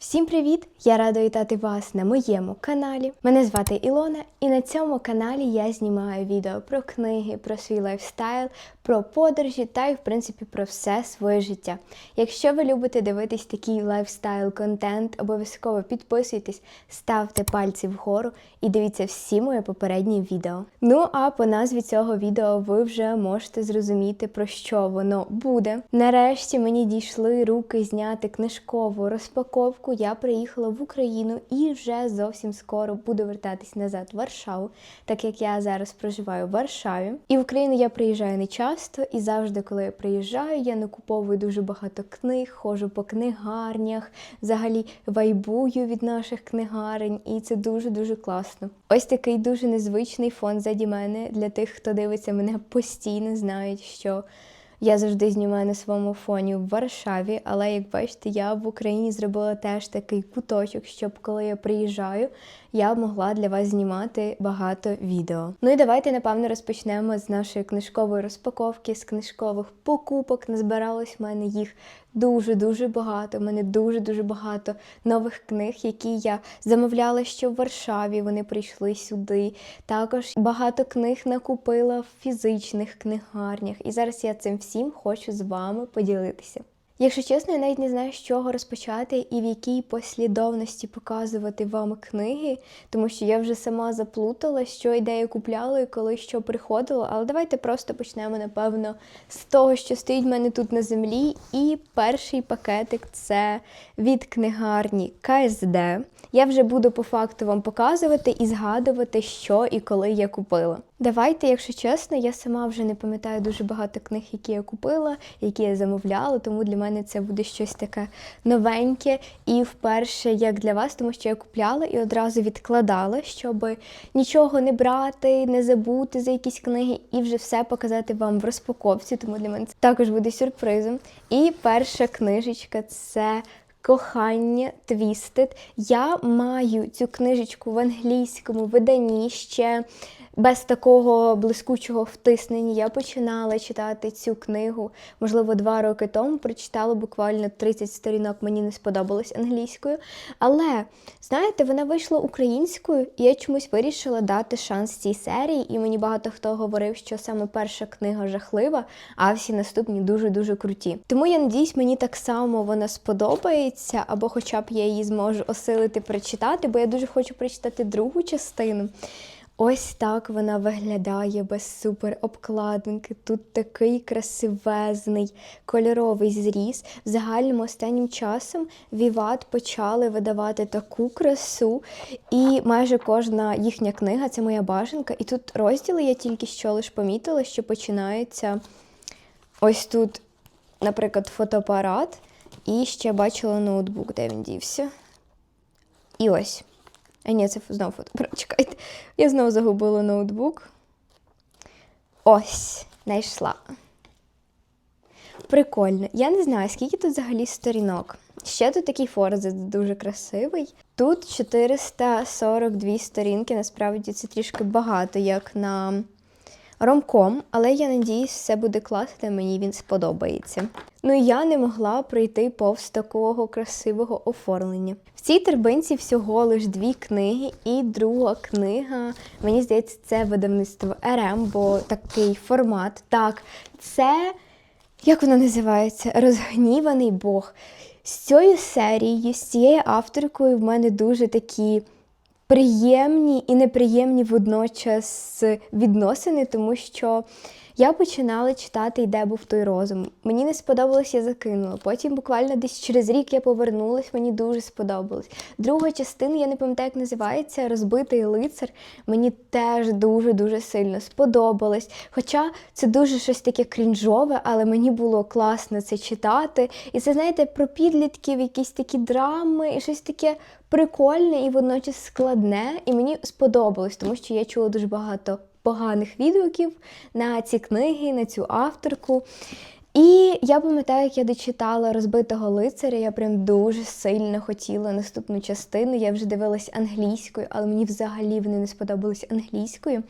Всім привіт! Я рада вітати вас на моєму каналі. Мене звати Ілона, і на цьому каналі я знімаю відео про книги, про свій лайфстайл, про подорожі та й, в принципі, про все своє життя. Якщо ви любите дивитись такий лайфстайл-контент, обов'язково підписуйтесь, ставте пальці вгору і дивіться всі мої попередні відео. Ну а по назві цього відео ви вже можете зрозуміти, про що воно буде. Нарешті мені дійшли руки зняти книжкову розпаковку. Я приїхала в Україну і вже зовсім скоро буду вертатись назад в Варшаву, так як я зараз проживаю в Варшаві. І в Україну я приїжджаю не часто, і завжди, коли я приїжджаю, я накуповую дуже багато книг, ходжу по книгарнях, взагалі вайбую від наших книгарень, і це дуже дуже класно. Ось такий дуже незвичний фон заді мене для тих, хто дивиться мене постійно, знають, що. Я завжди знімаю на своєму фоні в Варшаві, але як бачите, я в Україні зробила теж такий куточок, щоб коли я приїжджаю, я могла для вас знімати багато відео. Ну і давайте, напевно, розпочнемо з нашої книжкової розпаковки, з книжкових покупок. Назбиралось в мене їх дуже-дуже багато. У мене дуже-дуже багато нових книг, які я замовляла ще в Варшаві. Вони прийшли сюди. Також багато книг накупила в фізичних книгарнях. І зараз я цим всім хочу з вами поділитися. Якщо чесно, я навіть не знаю, з чого розпочати і в якій послідовності показувати вам книги, тому що я вже сама заплутала, що і де я купляла і коли що приходило. Але давайте просто почнемо, напевно, з того, що стоїть в мене тут на землі. І перший пакетик це від книгарні КСД. Я вже буду по факту вам показувати і згадувати, що і коли я купила. Давайте, якщо чесно, я сама вже не пам'ятаю дуже багато книг, які я купила, які я замовляла, тому для мене це буде щось таке новеньке і вперше як для вас, тому що я купляла і одразу відкладала, щоб нічого не брати, не забути за якісь книги і вже все показати вам в розпаковці. Тому для мене це також буде сюрпризом. І перша книжечка це. Кохання Твістед. Я маю цю книжечку в англійському виданні ще без такого блискучого втиснення. Я починала читати цю книгу, можливо, два роки тому. Прочитала буквально 30 сторінок, мені не сподобалось англійською. Але, знаєте, вона вийшла українською, і я чомусь вирішила дати шанс цій серії. І мені багато хто говорив, що саме перша книга жахлива, а всі наступні дуже-дуже круті. Тому я надіюсь, мені так само вона сподобається, або хоча б я її зможу осилити прочитати, бо я дуже хочу прочитати другу частину. Ось так вона виглядає без супер обкладинки. Тут такий красивезний кольоровий зріз. В загальному останнім часом Віват почали видавати таку красу, і майже кожна їхня книга це моя бажанка. І тут розділи я тільки що лише помітила, що починаються ось тут, наприклад, фотоапарат, і ще бачила ноутбук, де він дівся. І ось. А ні, це знову фото. Чекайте. Я знову загубила ноутбук. Ось, знайшла. Прикольно. Я не знаю, скільки тут взагалі сторінок. Ще тут такий форзит дуже красивий. Тут 442 сторінки, насправді це трішки багато, як на ромком, але я надіюсь, все буде класно, мені він сподобається. Ну і я не могла пройти повз такого красивого оформлення. В цій торбинці всього лиш дві книги, і друга книга, мені здається, це видавництво РМ, бо такий формат. Так, це, як воно називається? Розгніваний Бог. З цією серією, з цією авторкою в мене дуже такі приємні і неприємні водночас відносини, тому що я починала читати «Де був той розум. Мені не сподобалось, я закинула. Потім буквально десь через рік я повернулась, мені дуже сподобалось. Друга частина, я не пам'ятаю, як називається Розбитий лицар. Мені теж дуже-дуже сильно сподобалось. Хоча це дуже щось таке крінжове, але мені було класно це читати. І це, знаєте, про підлітків, якісь такі драми, і щось таке прикольне і водночас складне. І мені сподобалось, тому що я чула дуже багато поганих відгуків на ці книги, на цю авторку. І я пам'ятаю, як я дочитала розбитого лицаря, я прям дуже сильно хотіла наступну частину. Я вже дивилась англійською, але мені взагалі вони не сподобались англійською.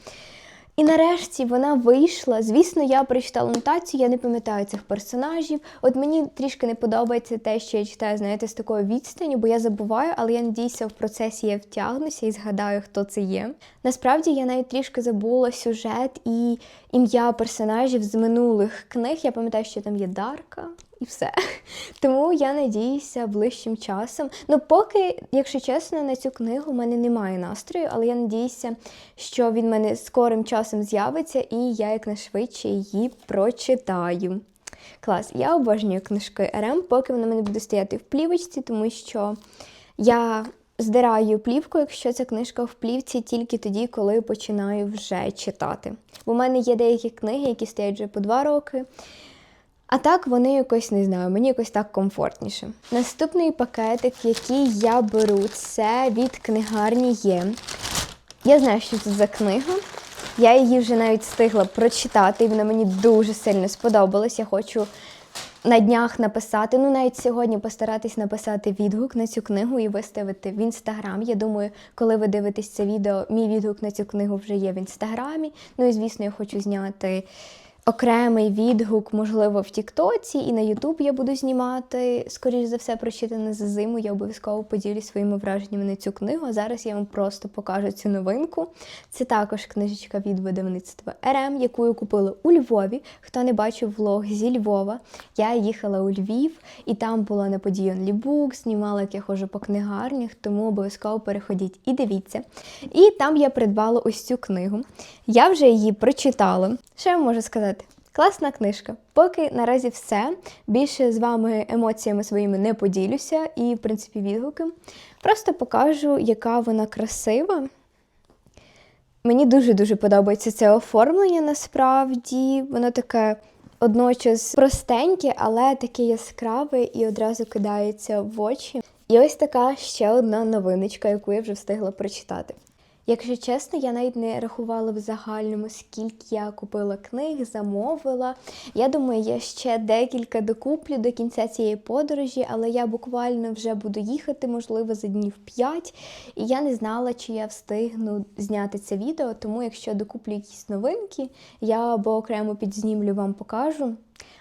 І нарешті вона вийшла. Звісно, я прочитала нотацію, я не пам'ятаю цих персонажів. От мені трішки не подобається те, що я читаю, знаєте, з такої відстані, бо я забуваю, але я надіюся, в процесі я втягнуся і згадаю, хто це є. Насправді я навіть трішки забула сюжет і ім'я персонажів з минулих книг. Я пам'ятаю, що там є Дарка. І все. Тому я надіюся ближчим часом. Ну, поки, якщо чесно, на цю книгу в мене немає настрою, але я надіюся, що він в мене скорим часом з'явиться, і я якнайшвидше її прочитаю. Клас, я обожнюю книжки РМ, поки вона в мене буде стояти в плівочці, тому що я здираю плівку, якщо ця книжка в плівці, тільки тоді, коли починаю вже читати. Бо в мене є деякі книги, які стоять вже по два роки. А так вони якось не знаю, мені якось так комфортніше. Наступний пакетик, який я беру, це від книгарні є. Я знаю, що це за книга. Я її вже навіть встигла прочитати, і вона мені дуже сильно сподобалась. Я хочу на днях написати, ну навіть сьогодні постаратись написати відгук на цю книгу і виставити в інстаграм. Я думаю, коли ви дивитесь це відео, мій відгук на цю книгу вже є в інстаграмі. Ну і звісно, я хочу зняти окремий відгук, можливо, в Тіктоці і на Ютуб я буду знімати. Скоріше за все, прочитане за зиму. Я обов'язково поділюсь своїми враженнями на цю книгу. А зараз я вам просто покажу цю новинку. Це також книжечка від видавництва РМ, яку я купила у Львові. Хто не бачив влог зі Львова, я їхала у Львів, і там була на події Онлібук, знімала, як я ходжу по книгарнях, тому обов'язково переходіть і дивіться. І там я придбала ось цю книгу. Я вже її прочитала. Що я можу сказати? Класна книжка. Поки наразі все. Більше з вами емоціями своїми не поділюся і, в принципі, відгуки. Просто покажу, яка вона красива. Мені дуже-дуже подобається це оформлення насправді. Воно таке одночас простеньке, але таке яскраве і одразу кидається в очі. І ось така ще одна новиночка, яку я вже встигла прочитати. Якщо чесно, я навіть не рахувала в загальному, скільки я купила книг, замовила. Я думаю, я ще декілька докуплю до кінця цієї подорожі, але я буквально вже буду їхати, можливо, за днів 5. І я не знала, чи я встигну зняти це відео, тому якщо докуплю якісь новинки, я або окремо підзнімлю вам покажу.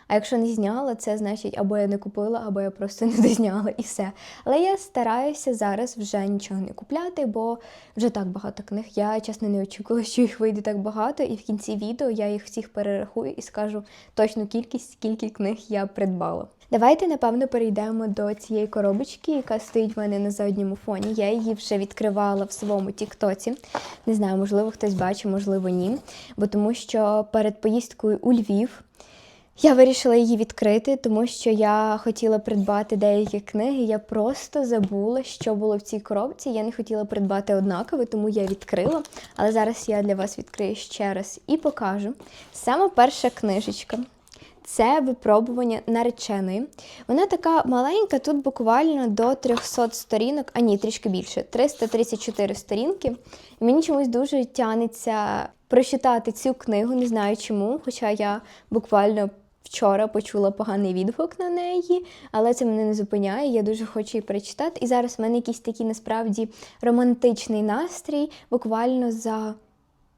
А якщо не зняла, це значить або я не купила, або я просто не дозняла і все. Але я стараюся зараз вже нічого не купляти, бо вже так багато книг. Я чесно не очікувала, що їх вийде так багато, і в кінці відео я їх всіх перерахую і скажу точну кількість, скільки книг я придбала. Давайте, напевно, перейдемо до цієї коробочки, яка стоїть в мене на задньому фоні. Я її вже відкривала в своєму Тіктоці. Не знаю, можливо, хтось бачив, можливо, ні. Бо тому що перед поїздкою у Львів. Я вирішила її відкрити, тому що я хотіла придбати деякі книги. Я просто забула, що було в цій коробці. Я не хотіла придбати однакове, тому я відкрила. Але зараз я для вас відкрию ще раз і покажу. Саме перша книжечка. Це випробування нареченої. Вона така маленька, тут буквально до 300 сторінок, а ні, трішки більше 334 сторінки. І мені чомусь дуже тянеться прочитати цю книгу, не знаю чому, хоча я буквально Вчора почула поганий відгук на неї, але це мене не зупиняє. Я дуже хочу її перечитати. І зараз в мене якийсь такий насправді романтичний настрій, буквально за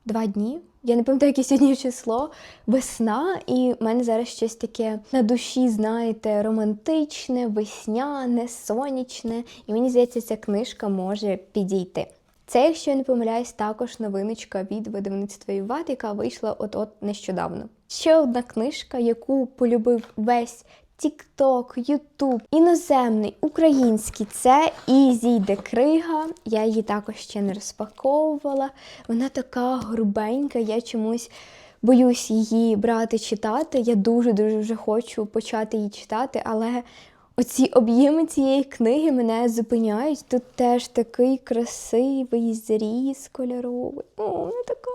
два дні. Я не пам'ятаю, яке сьогодні число, весна, і в мене зараз щось таке на душі, знаєте, романтичне, весняне, сонячне. І мені здається, ця книжка може підійти. Це, якщо я не помиляюсь, також новиночка від видавництва Юват, яка вийшла от-от нещодавно. Ще одна книжка, яку полюбив весь TikTok, YouTube, іноземний, український це і зійде крига. Я її також ще не розпаковувала. Вона така грубенька, я чомусь. Боюсь її брати читати. Я дуже-дуже вже хочу почати її читати, але оці об'єми цієї книги мене зупиняють. Тут теж такий красивий зріз кольоровий. О, вона така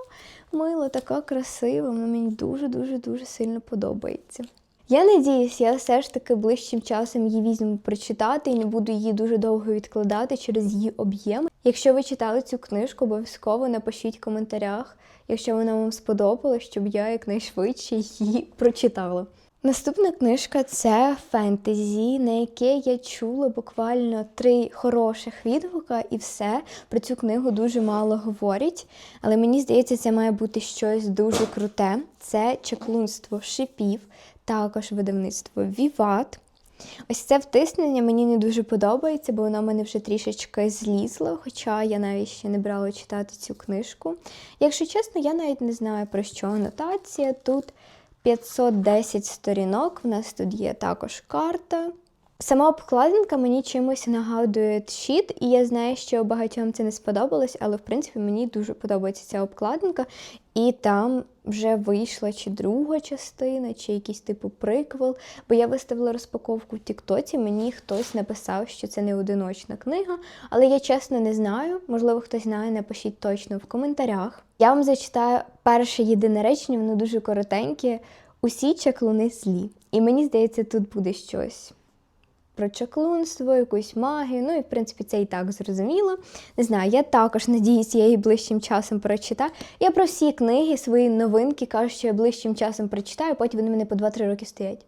мила, така красива. Вона мені дуже-дуже дуже сильно подобається. Я надіюсь, я все ж таки ближчим часом її візьму прочитати і не буду її дуже довго відкладати через її об'єм. Якщо ви читали цю книжку, обов'язково напишіть в коментарях, якщо вона вам сподобалась, щоб я якнайшвидше її прочитала. Наступна книжка це фентезі, на яке я чула буквально три хороших відгука, і все про цю книгу дуже мало говорять. Але мені здається, це має бути щось дуже круте. Це чаклунство шипів, також видавництво Віват. Ось це втиснення мені не дуже подобається, бо воно мене вже трішечки злізло, хоча я навіть ще не брала читати цю книжку. Якщо чесно, я навіть не знаю про що анотація. Тут 510 сторінок, в нас тут є також карта. Сама обкладинка мені чимось нагадує щит, і я знаю, що багатьом це не сподобалось, але в принципі мені дуже подобається ця обкладинка. І там вже вийшла чи друга частина, чи якийсь типу приквел. Бо я виставила розпаковку в Тіктоці, мені хтось написав, що це не одиночна книга, але я чесно не знаю. Можливо, хтось знає, напишіть точно в коментарях. Я вам зачитаю перше єдине речення, воно дуже коротеньке. Усі чаклуни злі. І мені здається, тут буде щось про чаклунство, якусь магію. Ну і в принципі це і так зрозуміло. Не знаю, я також надіюсь, я її ближчим часом прочитаю. Я про всі книги, свої новинки кажу, що я ближчим часом прочитаю, потім вони мене по 2-3 роки стоять.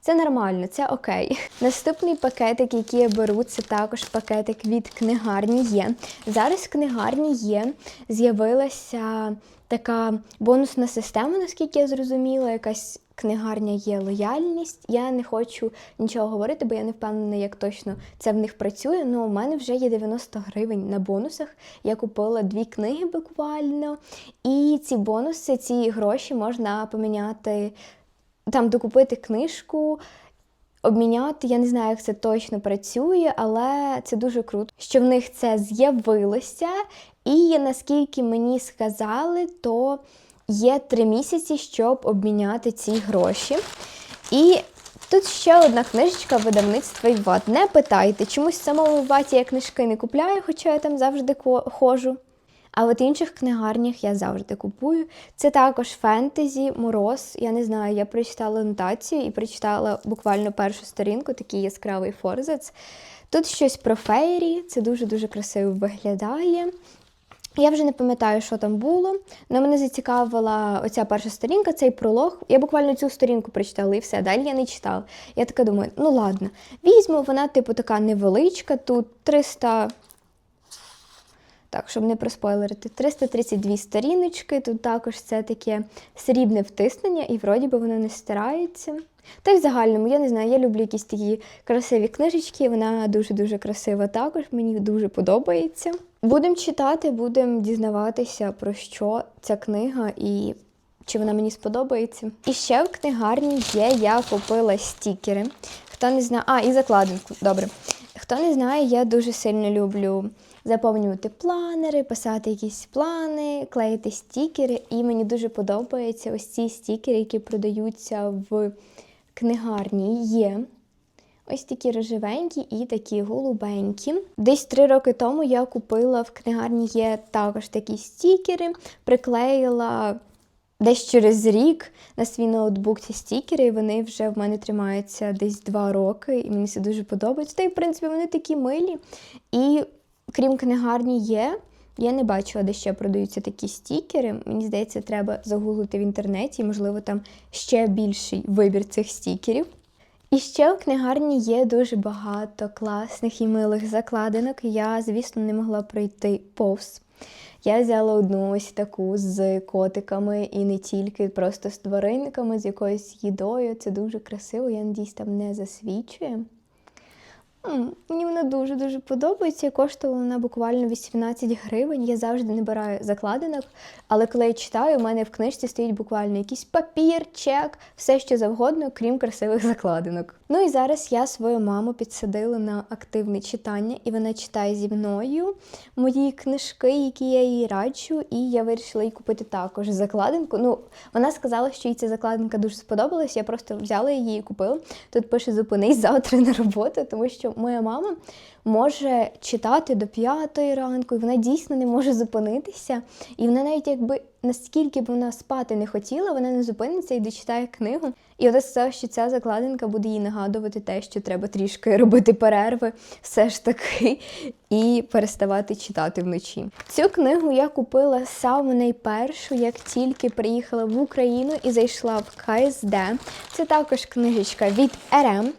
Це нормально, це окей. Наступний пакетик, який я беру, це також пакетик від книгарні є. Зараз в книгарні є, з'явилася така бонусна система, наскільки я зрозуміла, якась книгарня є лояльність. Я не хочу нічого говорити, бо я не впевнена, як точно це в них працює. Ну, у мене вже є 90 гривень на бонусах. Я купила дві книги буквально. І ці бонуси, ці гроші можна поміняти, там докупити книжку. Обміняти, я не знаю, як це точно працює, але це дуже круто, що в них це з'явилося. І наскільки мені сказали, то є три місяці, щоб обміняти ці гроші. І тут ще одна книжечка видавництва Іват. Не питайте, чомусь в самому Іваті я книжки не купляю, хоча я там завжди ходжу. А от інших книгарнях я завжди купую. Це також фентезі, мороз. Я не знаю, я прочитала нотацію і прочитала буквально першу сторінку, такий яскравий форзац. Тут щось про фейрі, це дуже-дуже красиво виглядає. Я вже не пам'ятаю, що там було, але мене зацікавила оця перша сторінка, цей пролог. Я буквально цю сторінку прочитала і все, далі я не читала. Я така думаю, ну ладно, візьму, вона, типу, така невеличка, тут 300. Так, щоб не проспойлерити, 332 сторіночки, тут також це таке срібне втиснення, і вроді би воно не стирається. Та й в загальному, я не знаю, я люблю якісь такі красиві книжечки, вона дуже-дуже красива також, мені дуже подобається. Будемо читати, будемо дізнаватися, про що ця книга і чи вона мені сподобається. І ще в книгарні є, я купила стікери. Хто не знає, а, і закладинку, добре. Хто не знає, я дуже сильно люблю заповнювати планери, писати якісь плани, клеїти стікери. І мені дуже подобаються ось ці стікери, які продаються в книгарні. Є. Ось такі рожевенькі і такі голубенькі. Десь три роки тому я купила в книгарні є також такі стікери, приклеїла десь через рік на свій ноутбук ці стікери, і вони вже в мене тримаються десь два роки, і мені це дуже подобається. Та й, в принципі, вони такі милі. І крім книгарні є. Я не бачила, де ще продаються такі стікери. Мені здається, треба загуглити в інтернеті, можливо, там ще більший вибір цих стікерів. І ще у книгарні є дуже багато класних і милих закладинок. Я, звісно, не могла пройти повз. Я взяла одну ось таку з котиками і не тільки, просто з тваринками, з якоюсь їдою. Це дуже красиво, я надіюсь, там не засвічує. Мені вона дуже-дуже подобається. Коштувала вона буквально 18 гривень. Я завжди не бираю закладинок, але коли я читаю, у мене в книжці стоїть буквально якийсь папір, чек, все що завгодно, крім красивих закладинок. Ну і зараз я свою маму підсадила на активне читання, і вона читає зі мною мої книжки, які я їй раджу, і я вирішила їй купити також закладинку. Ну, вона сказала, що їй ця закладинка дуже сподобалась. Я просто взяла її і купила. Тут пише зупинись завтра на роботу, тому що моя мама може читати до п'ятої ранку, і вона дійсно не може зупинитися. І вона навіть якби наскільки б вона спати не хотіла, вона не зупиниться і дочитає книгу. І от це, що ця закладинка буде їй нагадувати те, що треба трішки робити перерви, все ж таки, і переставати читати вночі. Цю книгу я купила саме найпершу, як тільки приїхала в Україну і зайшла в КСД. Це також книжечка від РМ.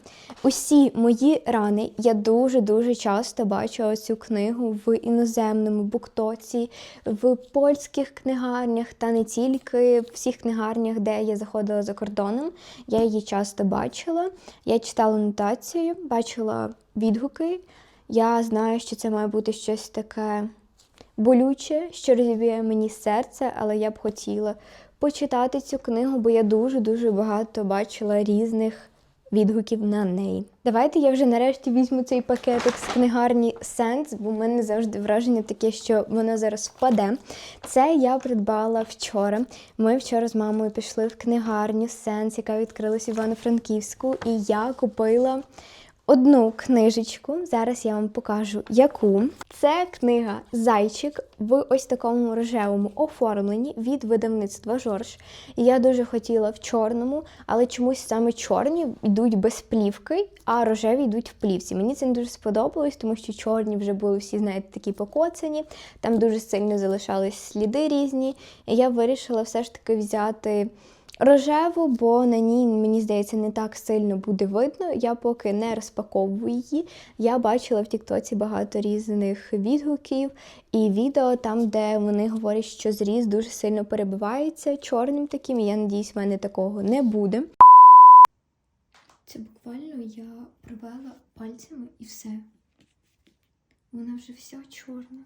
Усі мої рани я дуже-дуже часто бачила цю книгу в іноземному буктоці, в польських книгарнях та не тільки в всіх книгарнях, де я заходила за кордоном. Я її часто бачила. Я читала нотацію, бачила відгуки. Я знаю, що це має бути щось таке болюче, що розіб'є мені серце, але я б хотіла почитати цю книгу, бо я дуже-дуже багато бачила різних відгуків на неї. Давайте я вже нарешті візьму цей пакетик з книгарні Сенс, бо в мене завжди враження таке, що воно зараз впаде. Це я придбала вчора. Ми вчора з мамою пішли в книгарню Сенс, яка відкрилась в Івано-Франківську, і я купила. Одну книжечку, зараз я вам покажу яку. Це книга Зайчик в ось такому рожевому оформленні від видавництва Жорж. І я дуже хотіла в чорному, але чомусь саме чорні йдуть без плівки, а рожеві йдуть в плівці. Мені це не дуже сподобалось, тому що чорні вже були всі, знаєте, такі покоцані, там дуже сильно залишались сліди різні. І я вирішила все ж таки взяти. Рожеву, бо на ній, мені здається, не так сильно буде видно. Я поки не розпаковую її. Я бачила в Тіктоці багато різних відгуків і відео там, де вони говорять, що зріз дуже сильно перебивається чорним таким. І я надіюсь, в мене такого не буде. Це буквально я провела пальцями і все. Вона вже вся чорна.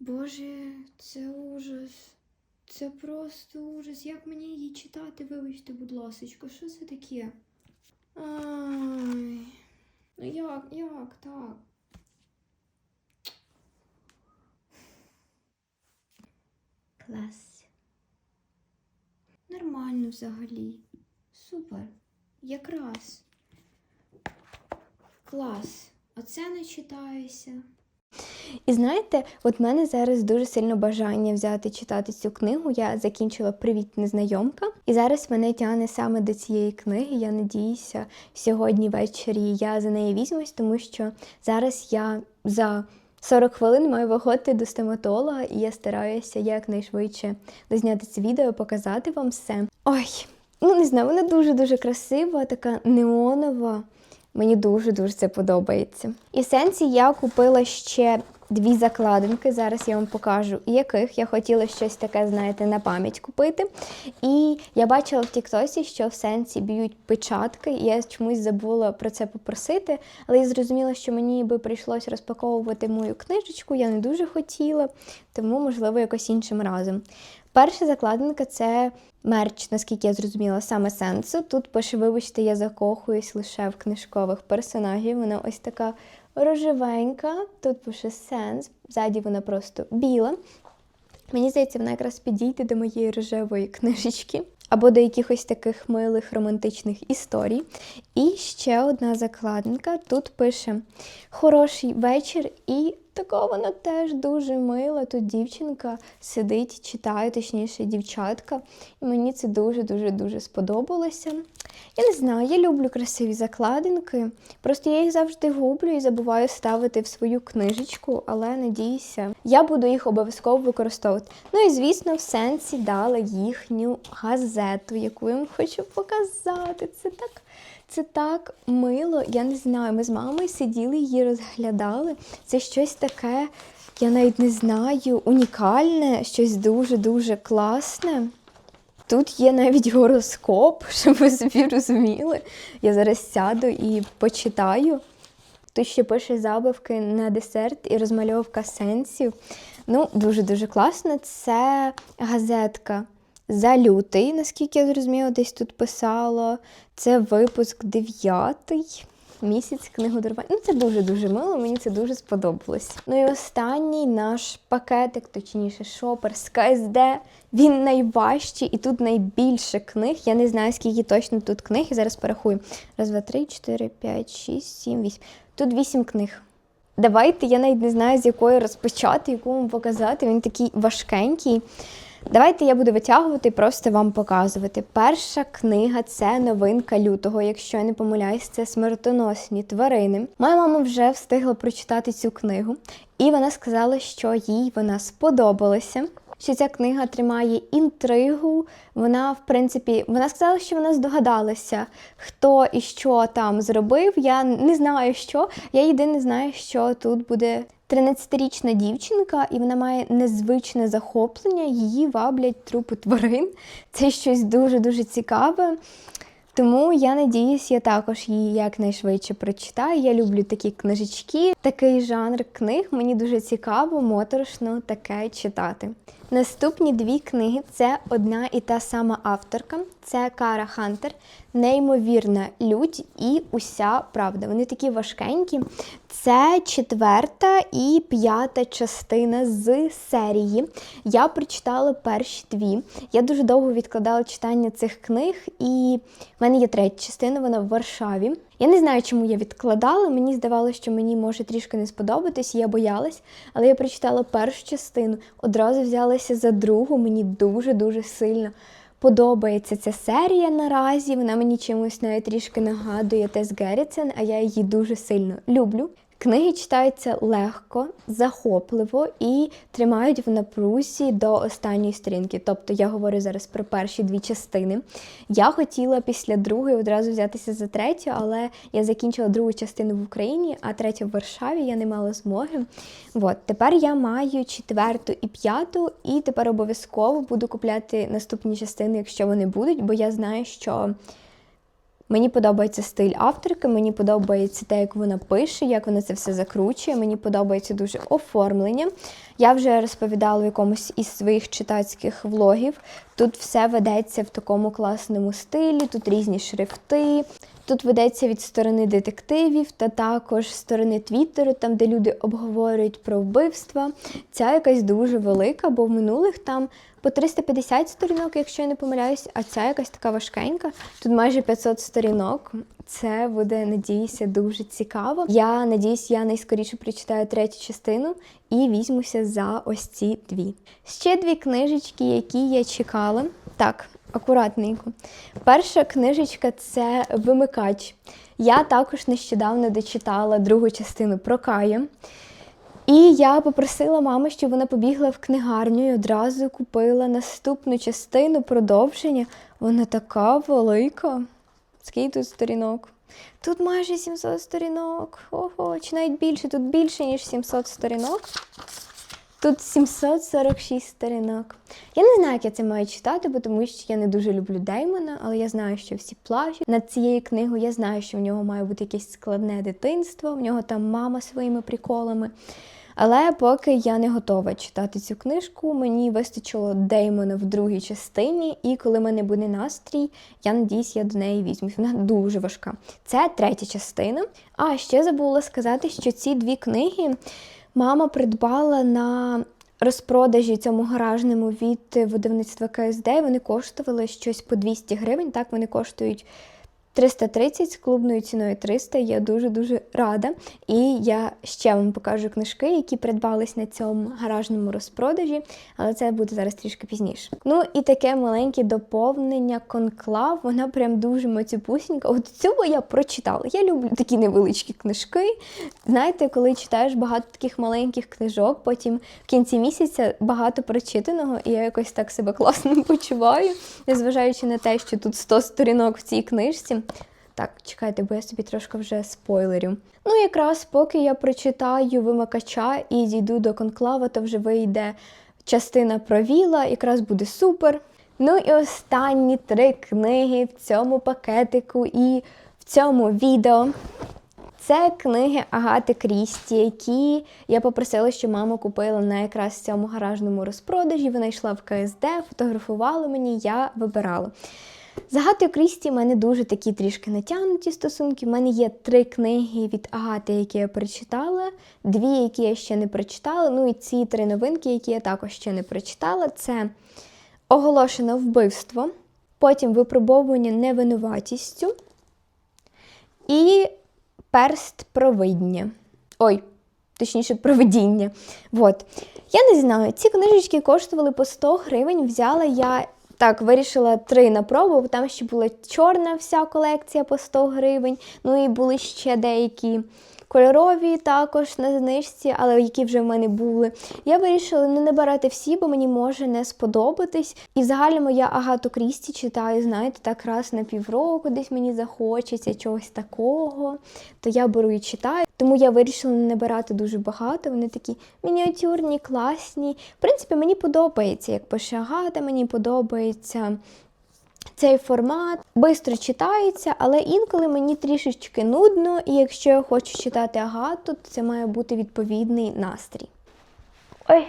Боже, це ужас. Це просто ужас. Як мені її читати, вибачте, будь ласочка, що це таке? Ай. Ну як, як так? Клас. Нормально взагалі. Супер. Якраз. Клас. Оце не читаюся. І знаєте, от мене зараз дуже сильно бажання взяти читати цю книгу. Я закінчила Привіт, незнайомка. І зараз мене тягне саме до цієї книги. Я надіюся, сьогодні ввечері я за неї візьмусь, тому що зараз я за 40 хвилин маю виходити до стоматолога, і я стараюся якнайшвидше дозняти це відео, показати вам все. Ой, ну не знаю, вона дуже-дуже красива, така неонова. Мені дуже-дуже це подобається. І сенсі я купила ще дві закладинки. Зараз я вам покажу, яких я хотіла щось таке, знаєте, на пам'ять купити. І я бачила в Тіктосі, що в сенсі б'ють печатки, і я чомусь забула про це попросити, але я зрозуміла, що мені би прийшлось розпаковувати мою книжечку, я не дуже хотіла, тому, можливо, якось іншим разом. Перша закладинка це мерч, наскільки я зрозуміла, саме сенсу. Тут пише, вибачте, я закохуюсь лише в книжкових персонажів. Вона ось така рожевенька. Тут пише сенс, ззаді вона просто біла. Мені здається, вона якраз підійде до моєї рожевої книжечки. Або до якихось таких милих романтичних історій. І ще одна закладинка. Тут пише хороший вечір, і така вона теж дуже мила. Тут дівчинка сидить, читає, точніше, дівчатка. І мені це дуже-дуже дуже сподобалося. Я не знаю, я люблю красиві закладинки. Просто я їх завжди гублю і забуваю ставити в свою книжечку, але надіюся, я буду їх обов'язково використовувати. Ну і звісно, в сенсі дала їхню газету, яку я вам хочу показати. Це так. Це так мило, я не знаю. Ми з мамою сиділи її розглядали. Це щось таке, я навіть не знаю, унікальне, щось дуже-дуже класне. Тут є навіть гороскоп, щоб ви собі розуміли. Я зараз сяду і почитаю. Тут ще пише забавки на десерт і розмальовка сенсів. Ну, дуже-дуже класно. Це газетка за лютий, наскільки я зрозуміла, десь тут писало. Це випуск 9 місяць книгодарування. Ну, це дуже-дуже мило, мені це дуже сподобалось. Ну і останній наш пакетик, точніше, шопер з КСД. Він найважчий і тут найбільше книг. Я не знаю, скільки точно тут книг. Я зараз порахую. Раз, два, три, чотири, п'ять, шість, сім, вісім. Тут вісім книг. Давайте, я навіть не знаю, з якої розпочати, яку вам показати. Він такий важкенький. Давайте я буду витягувати і просто вам показувати. Перша книга це новинка лютого. Якщо я не помиляюсь, це смертоносні тварини. Моя мама вже встигла прочитати цю книгу, і вона сказала, що їй вона сподобалася. Що ця книга тримає інтригу. Вона, в принципі, вона сказала, що вона здогадалася, хто і що там зробив. Я не знаю, що. Я єдине знаю, що тут буде 13-річна дівчинка, і вона має незвичне захоплення. Її ваблять трупи тварин. Це щось дуже-дуже цікаве. Тому я надіюсь, я також її якнайшвидше прочитаю. Я люблю такі книжечки, такий жанр книг. Мені дуже цікаво, моторошно таке читати. Наступні дві книги це одна і та сама авторка. Це Кара Хантер, неймовірна лють і уся правда. Вони такі важкенькі. Це четверта і п'ята частина з серії. Я прочитала перші дві. Я дуже довго відкладала читання цих книг, і в мене є третя частина, вона в Варшаві. Я не знаю, чому я відкладала. Мені здавалося, що мені може трішки не сподобатись, я боялась, але я прочитала першу частину, одразу взялася за другу. Мені дуже-дуже сильно подобається ця серія наразі. Вона мені чимось навіть трішки нагадує Тес Герріцен, а я її дуже сильно люблю. Книги читаються легко, захопливо і тримають в напрузі до останньої сторінки. Тобто я говорю зараз про перші дві частини. Я хотіла після другої одразу взятися за третю, але я закінчила другу частину в Україні, а третю в Варшаві я не мала змоги. От тепер я маю четверту і п'яту, і тепер обов'язково буду купляти наступні частини, якщо вони будуть, бо я знаю, що. Мені подобається стиль авторки, мені подобається те, як вона пише, як вона це все закручує. Мені подобається дуже оформлення. Я вже розповідала в якомусь із своїх читацьких влогів. Тут все ведеться в такому класному стилі, тут різні шрифти. Тут ведеться від сторони детективів та також сторони Твіттеру, там де люди обговорюють про вбивства. Ця якась дуже велика, бо в минулих там по 350 сторінок, якщо я не помиляюсь, а ця якась така важкенька. Тут майже 500 сторінок. Це буде, надіюся, дуже цікаво. Я надіюсь, я найскоріше прочитаю третю частину і візьмуся за ось ці дві. Ще дві книжечки, які я чекала. Так, акуратненько. Перша книжечка це Вимикач. Я також нещодавно дочитала другу частину про Кая. І я попросила маму, щоб вона побігла в книгарню і одразу купила наступну частину продовження. Вона така велика. Скільки тут сторінок? Тут майже 700 сторінок. Ого, чи навіть більше, тут більше, ніж 700 сторінок. Тут 746 сторінок. Я не знаю, як я це маю читати, бо тому що я не дуже люблю Деймона, але я знаю, що всі плачуть над цією книгою. Я знаю, що в нього має бути якесь складне дитинство, в нього там мама своїми приколами. Але поки я не готова читати цю книжку, мені вистачило Деймона в другій частині, і коли в мене буде настрій, я надіюсь, я до неї візьмусь. Вона дуже важка. Це третя частина. А ще забула сказати, що ці дві книги мама придбала на розпродажі цьому гаражному від видавництва КСД. Вони коштували щось по 200 гривень. Так, вони коштують. 330 з клубною ціною 300. Я дуже-дуже рада. І я ще вам покажу книжки, які придбались на цьому гаражному розпродажі, але це буде зараз трішки пізніше. Ну і таке маленьке доповнення конклав. Вона прям дуже мацюпусінька. От цього я прочитала. Я люблю такі невеличкі книжки. Знаєте, коли читаєш багато таких маленьких книжок, потім в кінці місяця багато прочитаного, і я якось так себе класно почуваю, незважаючи на те, що тут 100 сторінок в цій книжці. Так, чекайте, бо я собі трошки вже спойлерю. Ну, якраз поки я прочитаю вимикача і дійду до конклава, то вже вийде частина про Віла, якраз буде супер. Ну і останні три книги в цьому пакетику і в цьому відео. Це книги Агати Крісті, які я попросила, що мама купила на якраз цьому гаражному розпродажі. Вона йшла в КСД, фотографувала мені, я вибирала. З Агатою Крісті в мене дуже такі трішки натягнуті стосунки. У мене є три книги від Агати, які я прочитала, дві, які я ще не прочитала. Ну і ці три новинки, які я також ще не прочитала. Це оголошено вбивство, потім випробовування невинуватістю і перст провидіння. Ой, точніше, провидіння. Вот. Я не знаю, ці книжечки коштували по 100 гривень. Взяла я. Так, вирішила три на пробу, бо там ще була чорна вся колекція по 100 гривень. Ну і були ще деякі кольорові також на знижці, але які вже в мене були. Я вирішила не набирати всі, бо мені може не сподобатись. І в загальному я Агату Крісті читаю, знаєте, так раз на півроку десь мені захочеться чогось такого, то я беру і читаю. Тому я вирішила не набирати дуже багато. Вони такі мініатюрні, класні. В принципі, мені подобається, як пише Агата, мені подобається цей формат швидко читається, але інколи мені трішечки нудно, і якщо я хочу читати Агату, то це має бути відповідний настрій. Ой,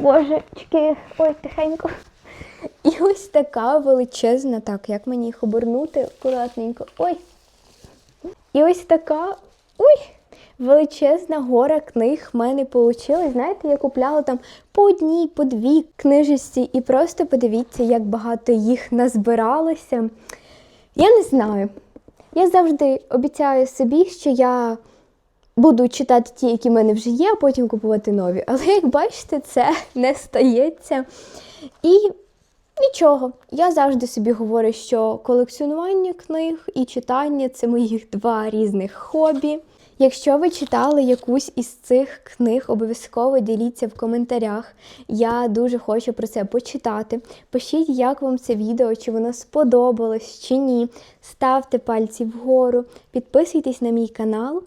божечки, ой, тихенько. І ось така величезна, так, як мені їх обернути акуратненько. Ой. І ось така. Ой! Величезна гора книг в мене вийшла. Знаєте, я купляла там по одній, по дві книжечці, і просто подивіться, як багато їх назбиралося. Я не знаю. Я завжди обіцяю собі, що я буду читати ті, які в мене вже є, а потім купувати нові. Але як бачите, це не стається. І Нічого, я завжди собі говорю, що колекціонування книг і читання це моїх два різних хобі. Якщо ви читали якусь із цих книг, обов'язково діліться в коментарях. Я дуже хочу про це почитати. Пишіть, як вам це відео, чи воно сподобалось, чи ні. Ставте пальці вгору, підписуйтесь на мій канал.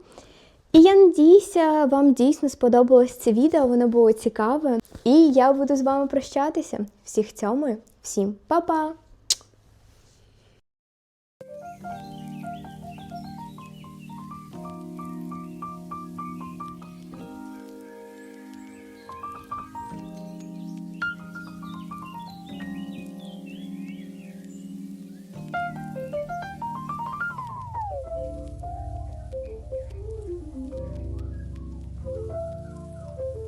І я надіюся, вам дійсно сподобалось це відео, воно було цікаве. І я буду з вами прощатися. Всіх цьому, всім па-па!